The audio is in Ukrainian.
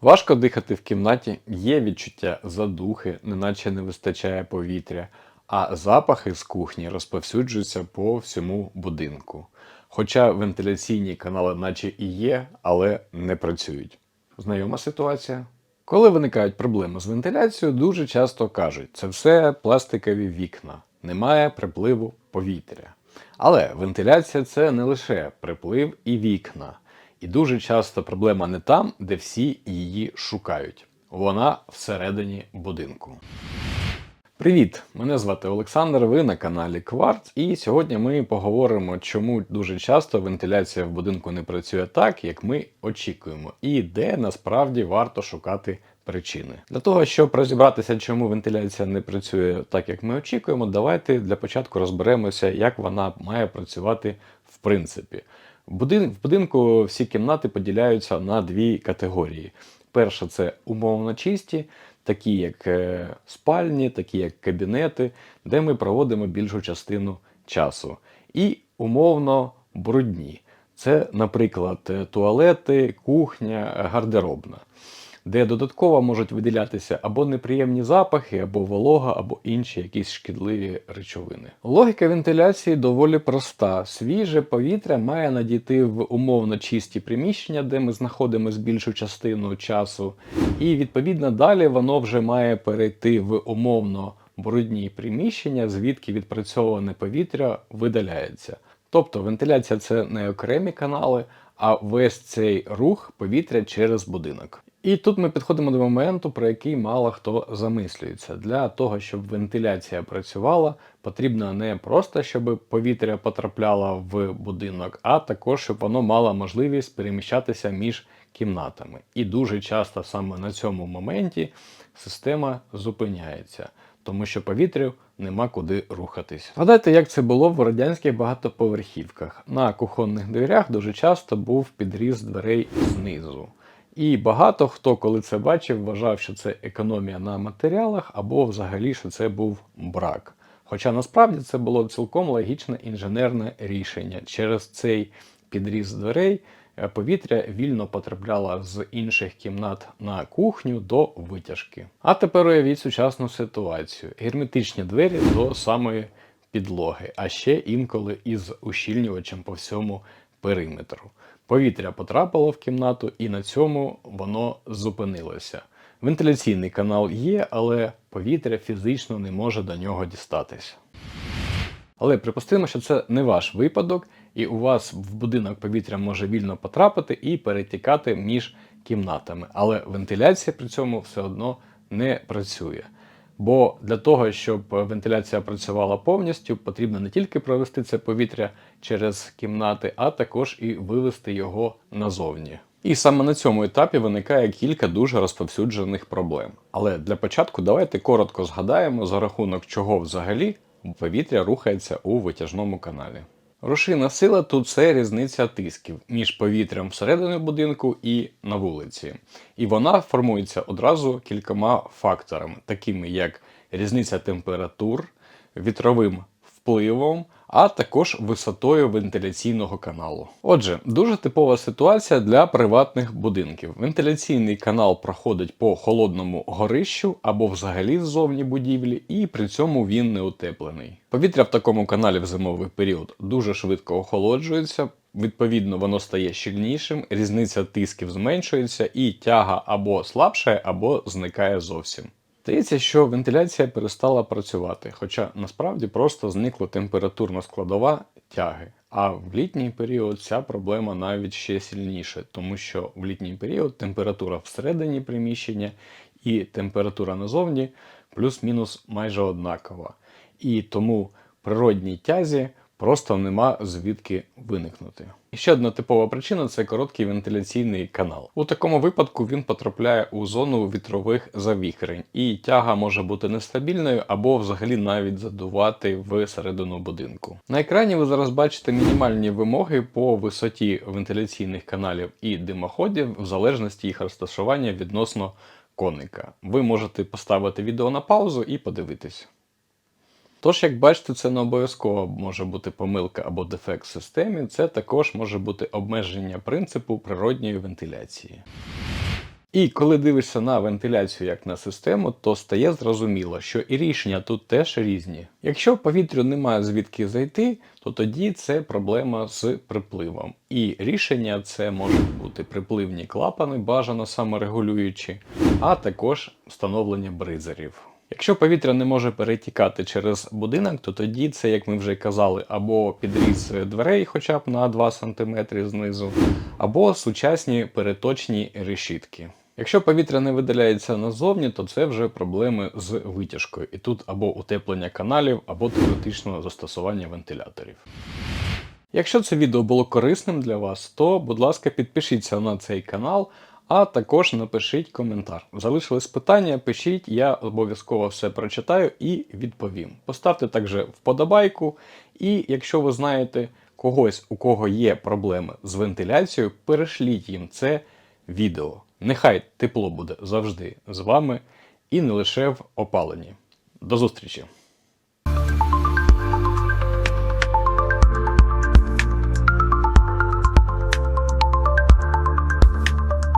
Важко дихати в кімнаті, є відчуття задухи, неначе не вистачає повітря, а запахи з кухні розповсюджуються по всьому будинку. Хоча вентиляційні канали наче і є, але не працюють. Знайома ситуація? Коли виникають проблеми з вентиляцією, дуже часто кажуть, це все пластикові вікна, немає припливу повітря. Але вентиляція це не лише приплив і вікна. І дуже часто проблема не там, де всі її шукають. Вона всередині будинку. Привіт! Мене звати Олександр. Ви на каналі Кварц, і сьогодні ми поговоримо, чому дуже часто вентиляція в будинку не працює так, як ми очікуємо, і де насправді варто шукати причини. Для того, щоб розібратися, чому вентиляція не працює так, як ми очікуємо, давайте для початку розберемося, як вона має працювати в принципі. В будинку всі кімнати поділяються на дві категорії. Перша це умовно чисті, такі як е, спальні, такі як кабінети, де ми проводимо більшу частину часу. І умовно брудні. Це, наприклад, туалети, кухня, гардеробна, де додатково можуть виділятися або неприємні запахи, або волога, або інші якісь шкідливі речовини. Логіка вентиляції доволі проста. Свіже повітря має надійти в умовно чисті приміщення, де ми знаходимося більшу частину часу, і відповідно далі воно вже має перейти в умовно брудні приміщення, звідки відпрацьоване повітря видаляється. Тобто вентиляція це не окремі канали, а весь цей рух повітря через будинок. І тут ми підходимо до моменту, про який мало хто замислюється. Для того, щоб вентиляція працювала, потрібно не просто, щоб повітря потрапляло в будинок, а також, щоб воно мало можливість переміщатися між кімнатами. І дуже часто саме на цьому моменті система зупиняється, тому що повітрю нема куди рухатись. Згадайте, як це було в радянських багатоповерхівках. На кухонних дверях дуже часто був підріз дверей знизу. І багато хто, коли це бачив, вважав, що це економія на матеріалах, або взагалі, що це був брак. Хоча насправді це було цілком логічне інженерне рішення. Через цей підріз дверей е, повітря вільно потрапляло з інших кімнат на кухню до витяжки. А тепер уявіть сучасну ситуацію: герметичні двері до самої підлоги, а ще інколи із ущільнювачем по всьому периметру. Повітря потрапило в кімнату, і на цьому воно зупинилося. Вентиляційний канал є, але повітря фізично не може до нього дістатися. Але припустимо, що це не ваш випадок, і у вас в будинок повітря може вільно потрапити і перетікати між кімнатами. Але вентиляція при цьому все одно не працює. Бо для того, щоб вентиляція працювала повністю, потрібно не тільки провести це повітря через кімнати, а також і вивести його назовні. І саме на цьому етапі виникає кілька дуже розповсюджених проблем. Але для початку давайте коротко згадаємо, за рахунок чого взагалі повітря рухається у витяжному каналі. Рушійна сила тут це різниця тисків між повітрям всередині будинку і на вулиці. І вона формується одразу кількома факторами, такими як різниця температур, вітровим впливом, а також висотою вентиляційного каналу. Отже, дуже типова ситуація для приватних будинків. Вентиляційний канал проходить по холодному горищу або взагалі ззовні будівлі, і при цьому він не утеплений. Повітря в такому каналі в зимовий період дуже швидко охолоджується. Відповідно, воно стає щільнішим, різниця тисків зменшується, і тяга або слабшає, або зникає зовсім. Здається, що вентиляція перестала працювати, хоча насправді просто зникла температурна складова тяги. А в літній період ця проблема навіть ще сильніша, тому що в літній період температура всередині приміщення і температура назовні плюс-мінус майже однакова. І тому природній тязі просто нема звідки виникнути. Ще одна типова причина це короткий вентиляційний канал. У такому випадку він потрапляє у зону вітрових завіхрень, і тяга може бути нестабільною або взагалі навіть задувати в середину будинку. На екрані ви зараз бачите мінімальні вимоги по висоті вентиляційних каналів і димоходів в залежності їх розташування відносно коника. Ви можете поставити відео на паузу і подивитись. Тож, як бачите, це не обов'язково може бути помилка або дефект в системі, це також може бути обмеження принципу природньої вентиляції. І коли дивишся на вентиляцію як на систему, то стає зрозуміло, що і рішення тут теж різні. Якщо повітрю немає звідки зайти, то тоді це проблема з припливом. І рішення це можуть бути припливні клапани, бажано саморегулюючі, а також встановлення бризерів. Якщо повітря не може перетікати через будинок, то тоді це, як ми вже казали, або підріз дверей хоча б на 2 см знизу, або сучасні переточні решітки. Якщо повітря не видаляється назовні, то це вже проблеми з витяжкою. І тут або утеплення каналів, або теоретично застосування вентиляторів. Якщо це відео було корисним для вас, то, будь ласка, підпишіться на цей канал, а також напишіть коментар. Залишились питання, пишіть, я обов'язково все прочитаю і відповім. Поставте також вподобайку, і якщо ви знаєте когось, у кого є проблеми з вентиляцією, перешліть їм це відео. Нехай тепло буде завжди з вами і не лише в опаленні. До зустрічі!